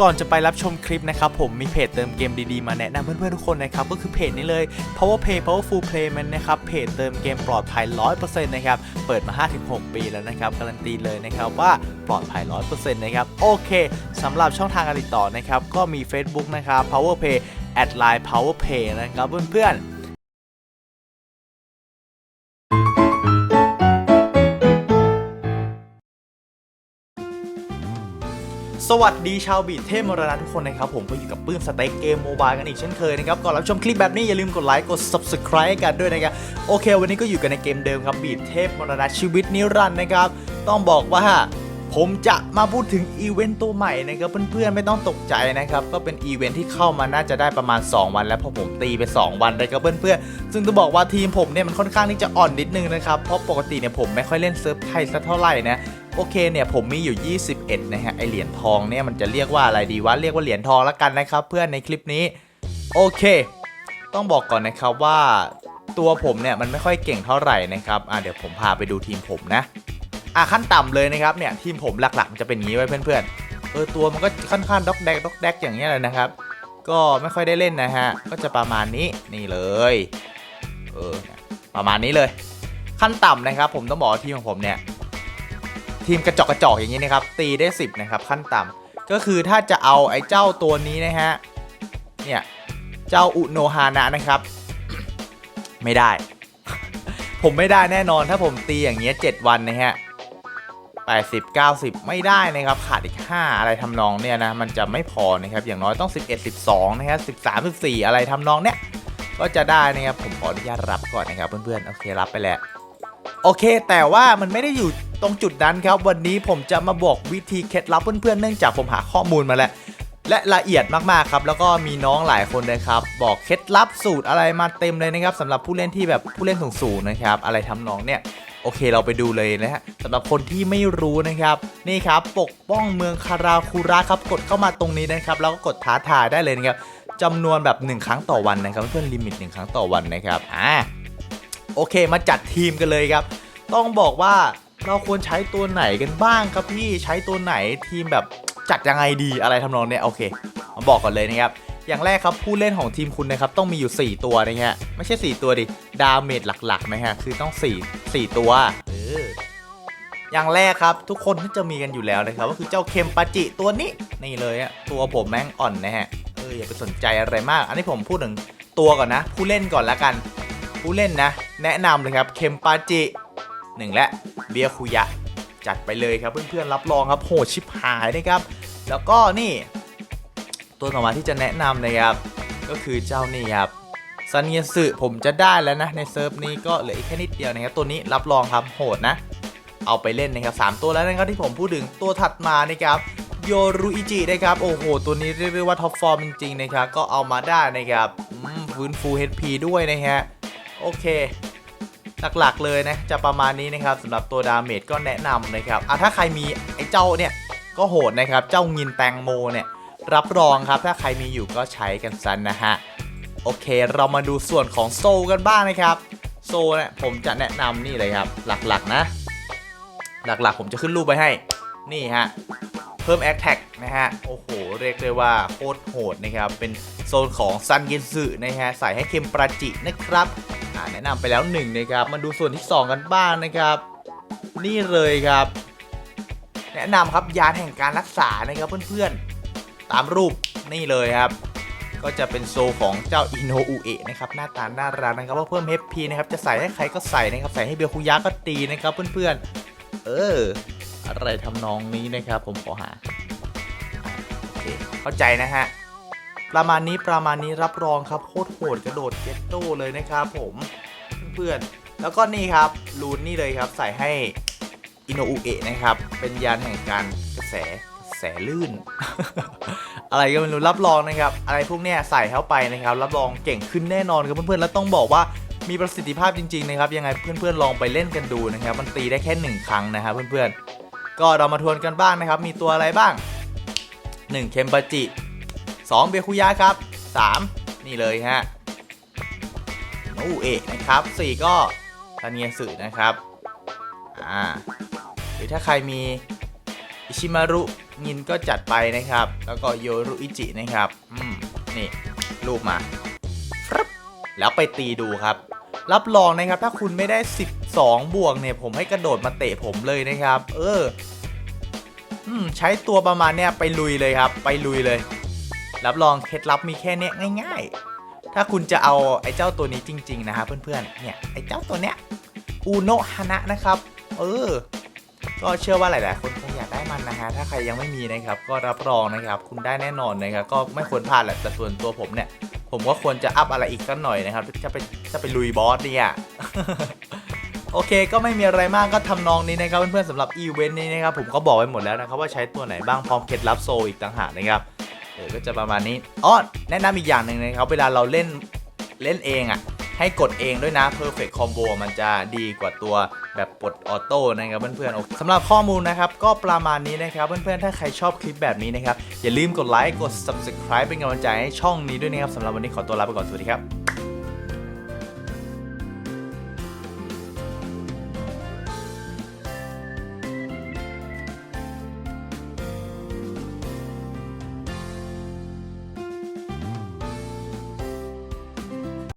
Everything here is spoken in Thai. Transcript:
ก่อนจะไปรับชมคลิปนะครับผมมีเพจเติมเกมดีๆมาแนะนำเพื่อนๆทุกคนนะครับก็คือเพจนี้เลย Power Play Powerful Play มันนะครับเพจเติมเกมปลอดภัย 100%นะครับเปิดมา 5-6 ปีแล้วนะครับการันตีเลยนะครับว่าปลอดภัย 100%นะครับโอเคสำหรับช่องทางการติดต่อนะครับก็มี Facebook นะครับ Power Play at line Power Play นะครับเพื่อนๆ สวัสดีชาวบีทเทพมรณะทุกคนนะครับ ผมก็อยู่กับปื้มสเต็กเกมโมบายกันอีกเช่นเคยนะครับ ก่อนรับชมคลิปแบบนี้อย่าลืมกดไลค์กด subscribe กันด้วยนะครับ โอเค วันนี้ก็อยู่กันในเกมเดิมครับบีทเทพมรณะชีวิตนิรันดร์นะครับ ต้องบอกว่า ผมจะมาพูดถึงอีเวนต์ตัวใหม่นะครับเพื่อนๆไม่ต้องตกใจนะครับก็เป็นอีเวนต์ที่เข้ามาน่าจะได้ประมาณ 2 วันแล้วเพราะผมตีไป 2 วันเลยครับเพื่อนๆซึ่งต้องบอกว่าทีมผมเนี่ยมันค่อนข้างที่จะอ่อนนิดนึงนะครับเพราะปกติเนี่ยผมไม่ค่อยเล่นเซิร์ฟไทยสักเท่าไหร่นะโอเคเนี่ยผมมีอยู่ 21 นะฮะไอเหรียญทองเนี่ยมันจะเรียกว่าอะไรดีวะเรียกว่าเหรียญทองแล้วกันนะครับเพื่อนในคลิปนี้โอเค ต้องบอกก่อนนะครับว่าตัวผมเนี่ยมันไม่ค่อยเก่งเท่าไหร่นะครับอะเดี๋ยวผมพาไปดูทีมผมนะ อะขั้นต่ำเลยนะครับเนี่ยทีมผมหลักๆมันจะเป็นงี้ไว้เพื่อนๆเออตัวมันก็ค่อนข้างด็อกแดกด็อกแดกอย่างเงี้ยเลยนะครับ ก็ไม่ค่อยได้เล่นนะฮะก็จะประมาณนี้นี่เลยเออประมาณนี้เลย ขั้นต่ำนะครับ ผมต้องบอกทีมของผมเนี่ยทีมกระจอกกระจอกอย่างนี้นะครับตีได้ 10นะครับขั้นต่ำก็คือถ้าจะเอาไอ้เจ้าตัวนี้นะฮะเนี่ยเจ้าอุโนฮานะนะครับ ไม่ได้ ผมไม่ได้แน่นอนถ้าผมตีอย่างเงี้ย7วันนะฮะ 80 90 ไม่ได้นะครับขาดอีก 5 อะไรทำนองเนี่ยนะมันจะไม่พอนะครับอย่างน้อยต้อง 11 12นะครับ13 14 อะไรทำนองเนี้ยก็จะได้นะครับผมขออนุญาตรับก่อนนะครับเพื่อนๆโอเครับไปแล้วโอเค แต่ว่ามันไม่ได้อยู่ตรงจุดนั้นครับ วันนี้ผมจะมาบอกวิธีเคล็ดลับเพื่อนๆเนื่องจากผมหาข้อมูลมาแล้ว และละเอียดมากๆครับ แล้วก็มีน้องหลายคนนะครับ บอกเคล็ดลับสูตรอะไรมาเต็มเลยนะครับสำหรับผู้เล่นที่แบบผู้เล่นสูงๆนะครับ อะไรทำนองเนี่ย โอเคเราไปดูเลยนะฮะสำหรับคนที่ไม่รู้นะครับนี่ครับปกป้องเมืองคาราคูระครับกดเข้ามาตรงนี้นะครับแล้วก็กดท้าทายได้เลยนะครับจำนวนแบบ 1 ครั้งต่อวันนะครับเพื่อนลิมิต 1 ครั้งต่อวันนะครับอ่าโอเคมาจัดทีมกันเลยครับ ต้องบอกว่าเราควรใช้ตัวไหนกันบ้างครับพี่ใช้ตัวไหนทีมแบบจัดยังไงดีอะไรทำนองเนี้ยโอเคมาบอกก่อนเลยนะครับ อย่างแรกครับผู้เล่นของทีมคุณนะครับต้องมีอยู่ 4 ตัวนะฮะไม่ใช่ 4 ตัวดิดาเมจหลักๆนะฮะคือต้อง 4 4 ตัวเอออย่างแรกครับทุกคนที่จะมีกันอยู่แล้วนะครับก็คือเจ้าเคมปาจิตัวนี้นี่เลยอะตัวผมแม่งอ่อนนะฮะเอออย่าไปสนใจอะไรมาก อันนี้ผมพูดถึงตัวก่อนนะ ผู้เล่นก่อนละกัน ผู้เล่นนะ แนะนำเลยครับเคมปาจิหนึ่งและเบียคุยะ จัดไปเลยครับเพื่อนๆรับรองครับโหชิบหายนะครับ แล้วก็นี่ ตัวต่อมาที่จะแนะนำนะครับ ก็คือเจ้านี่ครับซันเยสึผมจะได้แล้วนะ ในเซิร์ฟนี้ก็เหลืออีกแค่นิดเดียวนะครับ ตัวนี้รับรองครับโหดนะ เอาไปเล่นนะครับ 3 ตัวแล้วนะครับที่ผมพูดถึงตัวถัดมานะครับโยรุอิจินะครับ โอ้โห ตัวนี้เรียกได้ว่าท็อปฟอร์มจริงๆนะครับ ก็เอามาได้นะครับฟื้นฟู HP ด้วยนะฮะ โอเค หลักๆเลยนะ จะประมาณนี้นะครับสำหรับตัวดาเมจก็แนะนำนะครับอะถ้าใครมีไอ้เจ้าเนี่ย ก็โหดนะครับ เจ้างินแตงโมเนี่ย รับรองครับ ถ้าใครมีอยู่ก็ใช้กันซันนะฮะ โอเคเรามาดูส่วนของโซกันบ้างนะครับ โซเนี่ยผมจะแนะนำนี่เลยครับ หลักๆนะ หลักๆ ผมจะขึ้นรูปไปให้ นี่ฮะ เพิ่ม a อ t แท็กนะฮะ โอ้โห เรียกได้ว่าโคตรโหดนะครับ เป็นโซนของซันเกนซึนะฮะ ใส่ให้เค็มปราจินะครับแนะนำไปแล้วหนึ่งนะครับ มาดูส่วนที่ 2 กันบ้างนะครับ นี่เลยครับ แนะนำครับยานแห่งการรักษานะครับเพื่อนๆ ตามรูปนี่เลยครับ ก็จะเป็นโซของเจ้าอินโนอุเอะนะครับ หน้าตาน่ารักนะครับว่าเพิ่ม HP นะครับ จะใส่ให้ใครก็ใส่นะครับ ใส่ให้เบลคุยะก็ตีนะครับเพื่อนๆ เออ อะไรทำนองนี้นะครับ ผมขอหาโอเคเข้าใจนะฮะประมาณนี้ประมาณนี้รับรองครับโคตรโหดกระโดดเก็ตโต้เลยนะครับผมเพื่อนๆแล้วก็นี่ครับรูนนี่เลยครับใส่ให้อินโนอุเอะนะครับ เป็นยานแห่งการกระแส แสลื่น อะไรก็ไม่รู้รับรองนะครับ อะไรพวกเนี้ยใส่เข้าไปนะครับ รับรองเก่งขึ้นแน่นอนครับเพื่อนๆแล้วต้องบอกว่ามีประสิทธิภาพจริงๆนะครับยังไงเพื่อนๆลองไปเล่นกันดูนะครับ มันตีได้แค่หนึ่งครั้งนะครับเพื่อนๆ ก็เรามาทวนกันบ้างนะครับ มีตัวอะไรบ้าง 1. เคมปาจิ 2. เบคุยะครับ 3. นี่เลยฮะโนอุเอะนะครับ 4 ก็ทาเนียสึนะครับอ่าหรือถ้าใครมี อิชิมารุงินก็จัดไปนะครับ แล้วก็โยรุอิจินะครับอืมนี่รูปมาฟรึบแล้วไปตีดูครับ รับรองนะครับ ถ้าคุณไม่ได้ 12 บวกเนี่ย ผมให้กระโดดมาเตะผมเลยนะครับ เอออืมใช้ตัวประมาณเนี้ยไปลุยเลยครับ ไปลุยเลย รับรองเคล็ดลับมีแค่เนี้ยง่าย ๆ ถ้าคุณจะเอาไอ้เจ้าตัวนี้จริง ๆ นะครับเพื่อนๆเนี่ยไอ้เจ้าตัวเนี้ยอูโนฮานะนะครับ เออ ก็เชื่อว่าหลาย ๆ คนคงอยากได้มันนะฮะถ้าใครยังไม่มีนะครับก็รับรองนะครับคุณได้แน่นอนนะครับก็ไม่ควรพลาดแหละแต่ส่วนตัวผมเนี่ยผมก็ควรจะอัพอะไรอีกสักหน่อยนะครับจะไปจะไปลุยบอสเนี่ยโอเค ก็ไม่มีอะไรมากก็ทำนองนี้นะครับเพื่อนๆสำหรับอีเวนต์นี้นะครับผมก็บอกไว้หมดแล้วนะครับว่าใช้ตัวไหนบ้างพร้อมเคล็ดลับโซอีกต่างหากนะครับเออก็จะประมาณนี้อ๋อแนะนำอีกอย่างหนึ่งนะครับเวลาเราเล่นเล่นเองอะ ให้กดเองด้วยนะ Perfect Combo มันจะดีกว่าตัวแบบปลดออโต้นะครับเพื่อนๆสำหรับข้อมูลนะครับก็ประมาณนี้นะครับเพื่อนๆถ้าใครชอบคลิปแบบนี้นะครับอย่าลืมกดไลค์กด Subscribe เป็นกำลังใจให้ช่องนี้ด้วยนะครับสำหรับวันนี้ขอตัวลาไปก่อนสวัสดีครับ